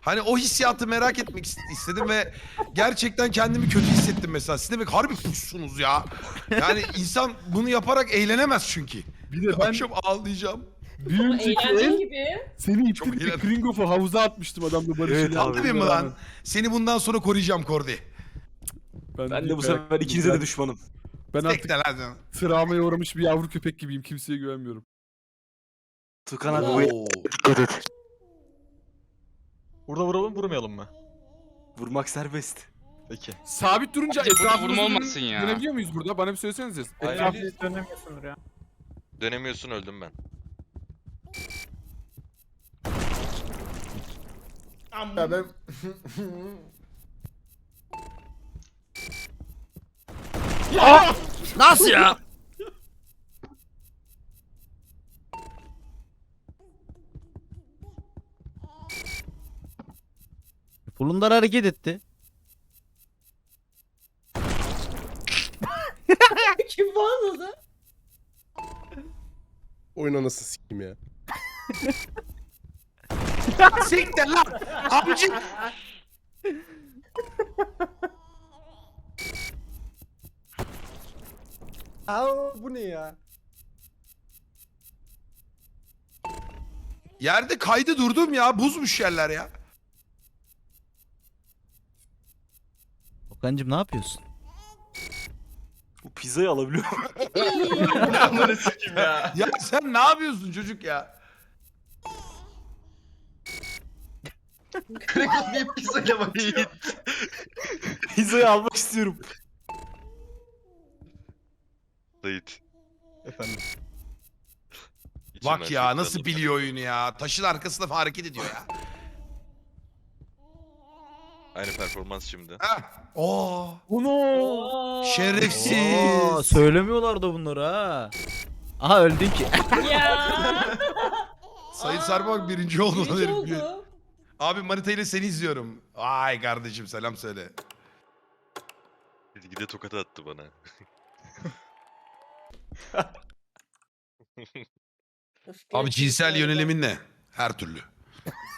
Hani o hissiyatı merak etmek ist- istedim ve gerçekten kendimi kötü hissettim mesela. Siz demek harbi puşsunuz ya. Yani insan bunu yaparak eğlenemez çünkü. Bir de ben Akşam ağlayacağım. bir eğlenceli el gibi. seni Çok ittirip. Kringoff'u havuza atmıştım adamla barışınca. Evet abi. Tabii mi lan? Seni bundan sonra koruyacağım Kordi. Ben, Ben de bir bu sefer ikinize de düşmanım. Ben artık Tekne lan. travmaya uğramış bir yavru köpek gibiyim. Kimseye güvenmiyorum. Tukan abi bu Oo. dikkat et. Burada vuralım vurmayalım mı? Vurmak serbest. Peki. Sabit durunca burada etrafımızı vurma dönün- olmasın ya. Dönebiliyor muyuz burada? Bana bir söylesenize. Hayır. Etrafı... dönemiyorsundur ya. Dönemiyorsun öldüm ben. Ya ben... Nasıl ya? Bulundar hareket etti. Kim bağladı? Oyun anasını sikeyim ya. Siktir lan. Amcık. Aa bu ne ya? Yerde kaydı durdum ya. Buzmuş yerler ya. Okan'cım ne yapıyorsun? Bu pizzayı alabiliyor sikim ya. Ya sen ne yapıyorsun çocuk ya? Krekos niye pizzayla bakıyor? Pizzayı almak istiyorum. Sait. Efendim. Bak ya nasıl biliyor oyunu ya. Taşın arkasında hareket ediyor ya. Aynı performans şimdi. Oo. Ono! Oo. Şerefsiz. Aa, söylemiyorlar da bunları ha. Aha öldün ki. Ya. Sayın Sarp bak birinci oldu. lan Birinci herif. oldu. Abi Manita ile seni izliyorum. Ay kardeşim selam söyle. Gide tokat attı bana. Abi cinsel yönelimin ne? Her türlü.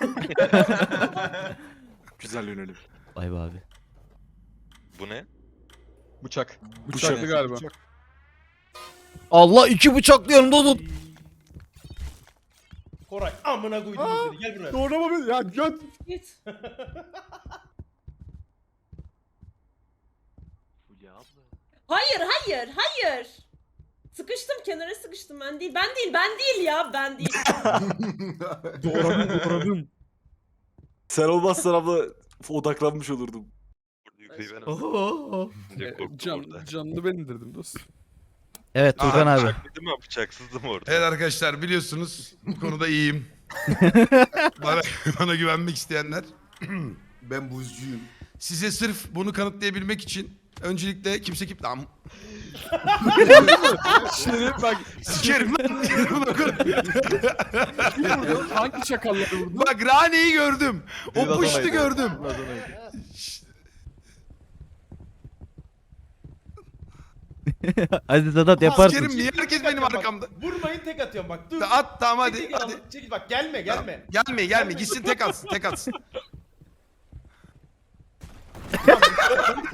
Güzel yönelim. Vay be abi. Bu ne? Bıçak. Bıçaklı galiba. Allah iki bıçaklı yanımda tut. Koray amına koydum seni gel buraya. Doğrama beni ya göt. Git. Hayır hayır hayır. Sıkıştım kenara sıkıştım ben değil. Ben değil ben değil ya ben değil. Doğradım doğradım. Sen olmazsan abla odaklanmış olurdum. Yukarıyı ben aldım. Önce korktum Can, orada. canını ben indirdim dostum. Evet Turkan Aa, abi. Bıçaklıydım ama bıçaksızdım orada. Evet arkadaşlar biliyorsunuz bu konuda iyiyim. bana, bana güvenmek isteyenler. Ben buzcuyum. Size sırf bunu kanıtlayabilmek için öncelikle kimse kim... Lan Şerif bak. sikerim lan. Kim vurdu? Hangi çakalları vurdu? Bak Rane'yi gördüm. O puştu gördüm. Hadi Sedat yaparsın. Sikerim niye herkes benim Bak, arkamda? Vurmayın tek atıyorum bak dur. At tamam hadi. Çekil, hadi. Çekil bak gelme gelme. Gelme gelme gitsin tek atsın tek atsın.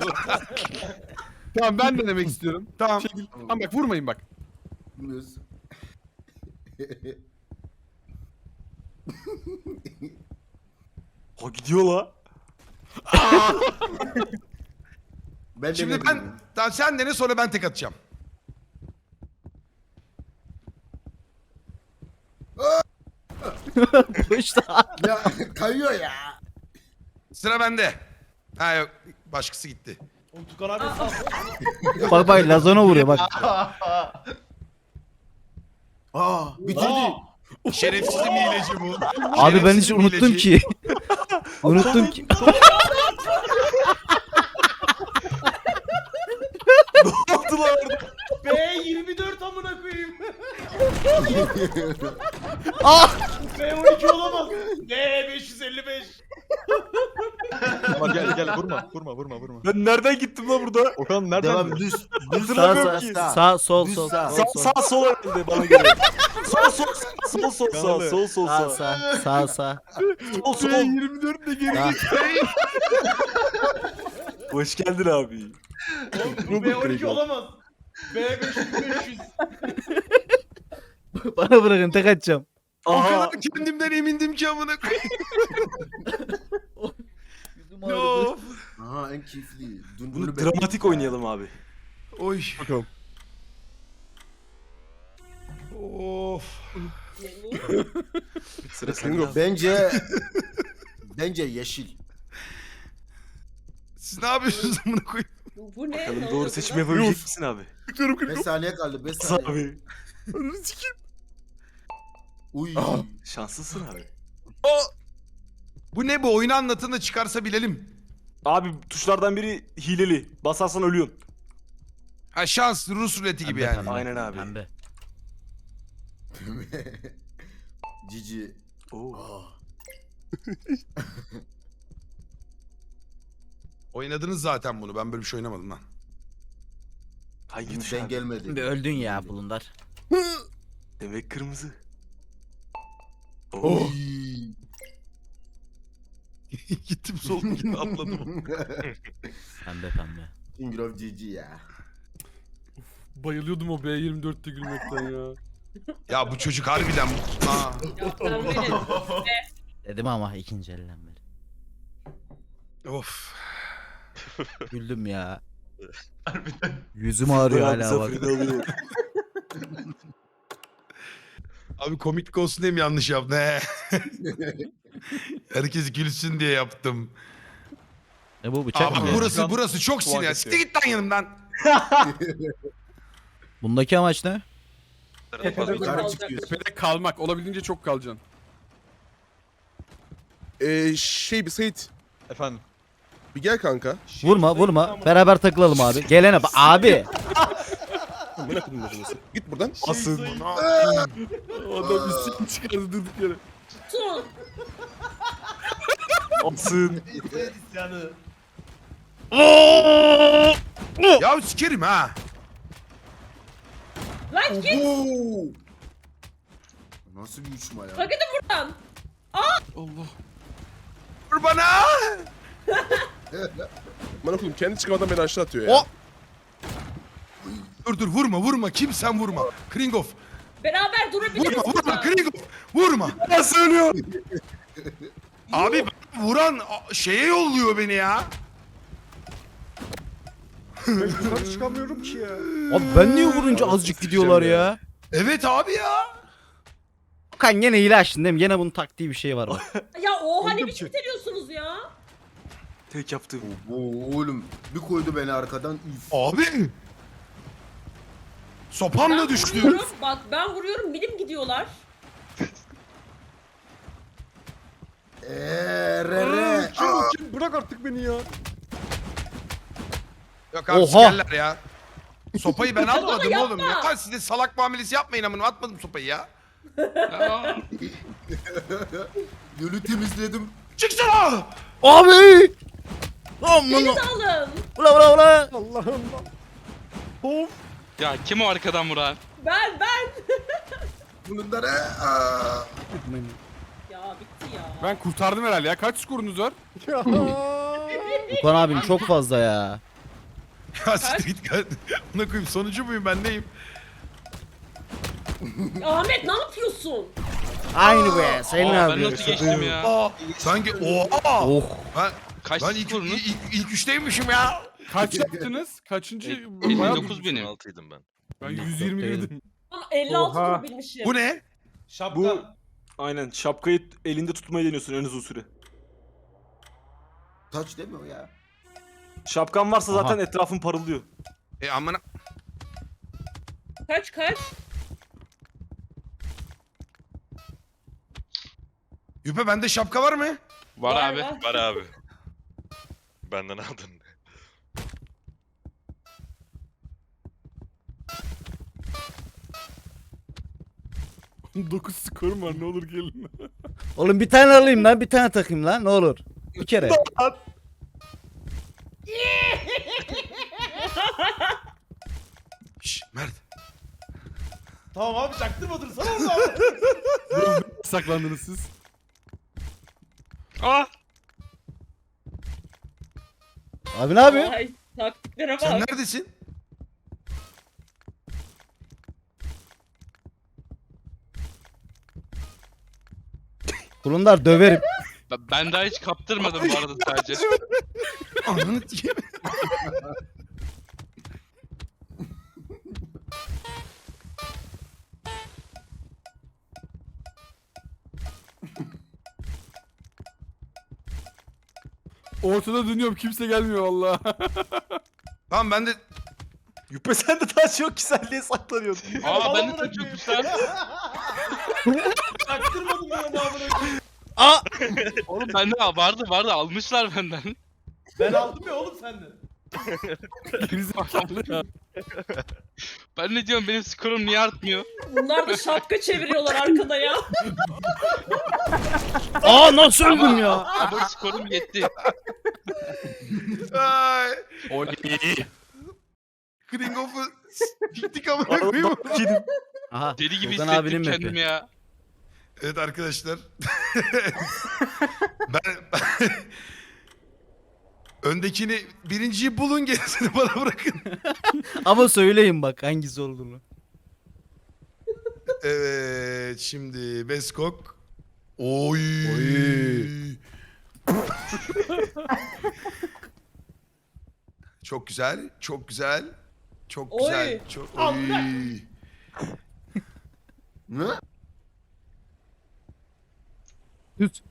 Tamam ben denemek istiyorum. Tamam. Çekil. Ama bak vurmayın bak. Bilmiyoruz. Ha gidiyor la. ben Şimdi ben tamam sen dene sonra ben tek atacağım. İşte. Ya kayıyor ya. Sıra bende. Ha yok başkası gitti. Oğlum Tukan abi sağ bak bak Lazona vuruyor bak. Aa bitirdi. Şerefsizim hileci bu. Abi ben hiç Şerefsizim unuttum hileci. ki. unuttum ki. Ne oldu lan orada? B24 amına koyayım. Ah! B12 olamaz. B555. Ulan gel gel vurma vurma vurma vurma. Ben nereden gittim lan burada? Okan nereden? Devam düz. Düz Sağ sağ ki. sağ. sağ sol Düz sol. sağ. sol, Sağ, sol. sağ sol herhalde bana göre. sol sol sağ Sol sol sağ sol sol Sağ sağ. sağ sağ sağ. Sol sol. B24 de geri. Sağ. Hoş geldin abi. Bu B12 olamaz. B5500. Bana bırakın tek atacağım. O Aha. kadar kendimden emindim ki amına koyayım. No. Aha en keyifli. Dün Bunu dramatik oynayalım abi. Oy. Bakalım. Of. Sıra sende abi. Bence bence yeşil. Siz ne yapıyorsunuz amına koyayım? Bu ne? Bakalım Ne doğru seçim burada? yapabilecek misin abi? 5 saniye kaldı 5 Sağ saniye. abi. Ananı sikeyim. Uy. Şanslısın abi. Bu ne bu? Oyunu anlatın da çıkarsa bilelim. Abi tuşlardan biri hileli. Basarsan ölüyorsun. Ha şans Rus ruleti gibi Pembe, yani. pembe, Aynen abi. Pembe. Cici. Oo. Ah. Oynadınız zaten bunu. Ben böyle bir şey oynamadım lan. Hangi tuş Ben abi? gelmedi. Bir öldün ya bulundar. Demek kırmızı. Oo. Oy. Gittim sol yine atladım. Pembe pembe. King of Cici ya. Bayılıyordum o B24'te gülmekten ya. ya bu çocuk harbiden... Aa. Beni- Dedim ama ikinci elden beri. Of. Güldüm ya. Yüzüm ağrıyor hala bak. Abi komiklik olsun diye mi yanlış yaptın? Ne? Herkes gülsün diye yaptım. E bu bıçak Aa, mı? burası burası çok sinir. Siktir git lan yanımdan. Bundaki amaç ne? Tepede Yukarı kalacak. çıkıyorsun. Tepede kalmak. Olabildiğince çok kalacaksın. Ee, şey bir Sait Efendim. bir gel kanka. Vurma vurma. Beraber takılalım abi. Gelene bak. Abi. Amına koydum. Git buradan. Asın. Adam isim çıkardı durduk yere. Asın. İsyanı. Ya sikerim ha. Lan git. Oo. Nasıl bir uçma ya? Bak gidin buradan. Allah. Vur bana. Amına koydum kendi çıkamadan beni aşağı atıyor ya. O- Dur dur vurma vurma. Kimsen vurma. Kringov. Beraber durabiliriz Vurma vurma burada. Kringov. Vurma. Nasıl ölüyor? Abi vuran şeye yolluyor beni ya. Yukarı çıkamıyorum ki ya. Abi ben niye vurunca azıcık gidiyorlar ya? Evet abi ya. Kan gene hile açtın değil mi? Gene bunun taktiği bir şey var bak. Ya o hani Öldüm biçim ki. bitiriyorsunuz ya. Tek yaptığım. Oo, oğlum bir koydu beni arkadan. Üf. Abi. Sopamla Ben düştü. vuruyorum. Bak ben vuruyorum bilim gidiyorlar. Eee re re. Aa. Bırak artık beni ya. Yok abi Oha. sikerler ya. Sopayı ben yapma. oğlum. Ya siz de salak muamelesi yapmayın amına atmadım sopayı ya. Gölü temizledim. Çıksana. Abi! Aman Beni de alın. Ula ula ula! Allah'ım. Of. Ya kim o arkadan vuran? Ben ben. Bunun da re. Aa. Ya ya. Ben kurtardım herhalde ya. Kaç skorunuz var? Okan abim çok fazla ya. Ya siktir git. Buna koyayım sonucu muyum ben neyim? Ahmet ne yapıyorsun? Aynı be. Sen ne Aa, ben nasıl yapıyorsun? geçtim ya? Aa sanki oha. Oh. Ben, Kaç ben ilk, skorunuz? ilk, ilk üçteymişim ya. Kaç yaptınız? Kaçıncı? E, Bayağı 59 benim. 16'ydım ben. Ben 121'dim. Ama 56 Oha. tur bilmişim. Bu ne? Şapka. Bu aynen şapkayı elinde tutmayı deniyorsun en uzun süre. Taç değil mi o ya? Şapkan varsa Aha. zaten etrafın parıldıyor. E amına. Kaç kaç? Yüpe bende şapka var mı? Var abi. Var abi. Benden aldın. 9 skorum var ne olur gelin. Oğlum bir tane alayım lan. Bir tane takayım lan. Ne olur. Bir kere. Şşş Mert. Tamam abi çaktırma dursana orada. saklandınız siz? Aa! Abi ne yapıyor? Ay taktiklere Sen bak. neredesin? Kurundar döverim. Ben- Ben daha hiç kaptırmadım bu arada sadece. Ananı diyeyim. Ortada dönüyorum kimse gelmiyor valla. Tamam ben de Yüpe sen de taş yok ki sen niye saklanıyordun? Aa ben de taç yokmuş lan. Çaktırmadım ben onu amına koyayım. Aa! Oğlum bende vardı vardı almışlar benden. Ben aldım ya oğlum senden. Gerizekalı ya. Ben ne diyorum benim skorum niye artmıyor? Bunlar da şapka çeviriyorlar arkada ya. Aa nasıl öldüm ya? Ama skorum yetti. Ay. Oley. Klingon'u gittik ama koyayım. Aha. Deli gibi Furkan hissettim abinin kendimi ya. Evet arkadaşlar. ben, öndekini birinciyi bulun gerisini bana bırakın. Ama söyleyin bak hangisi olduğunu. Evet şimdi Beskok. Oy. çok güzel, çok güzel. Çok Oy. güzel. Çok Allah. oy. Ne? Düz.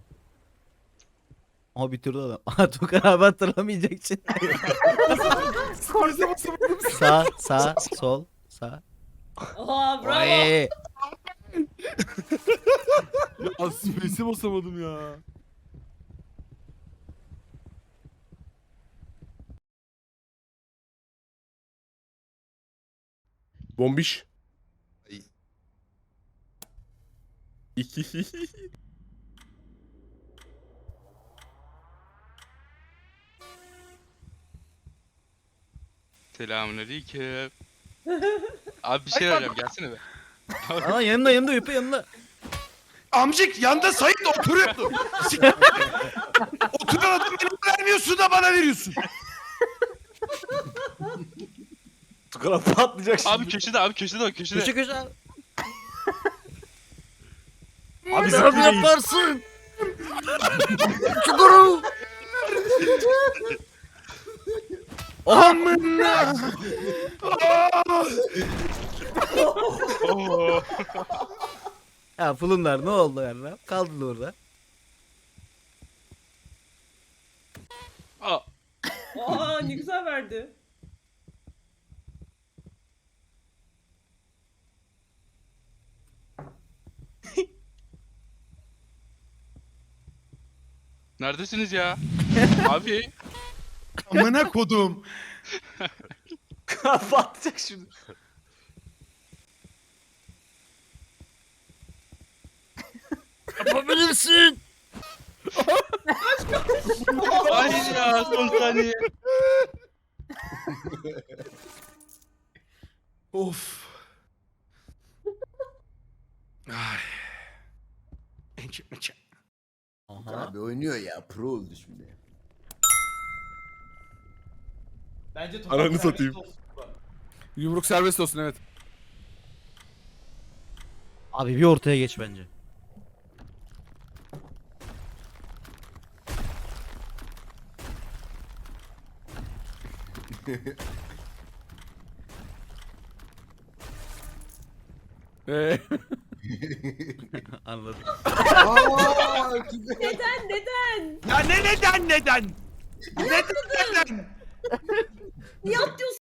Aha bitirdi adam. Aha Tukan abi hatırlamayacak şimdi. sağ, sağ, sol, sağ. Aa bravo. Ay. Ya space'e basamadım ya. Bombiş. Selamünaleyküm. Abi bir şey arayacağım gelsene be. Aa yanımda yanımda yüpe yanımda. Amcık yanda Sait oturuyordu. Sik- Oturan adam bana vermiyorsun da bana veriyorsun. Tukana patlayacak şimdi. Abi köşede abi köşede o köşede. Köşe köşe abi. Zıplayın. yaparsın. Çukuru. Amına. Oo. Ya fulunlar ne oldu yani? Kaldın orada. Aa, Aa ne güzel verdi. neredesiniz ya? abi. Amına kodum. patlayacak şimdi. Yapabilirsin. Hayır ya son saniye. Of. Ay. Ençe meçe. Abi oynuyor ya. Pro oldu şimdi. Bence Ananı serbest satayım. olsun. Yumruk serbest olsun evet. Abi bir ortaya geç bence. Ee, Anladım. Aa, Neden neden? Ya ne neden neden? Neden neden? Niye atlıyorsun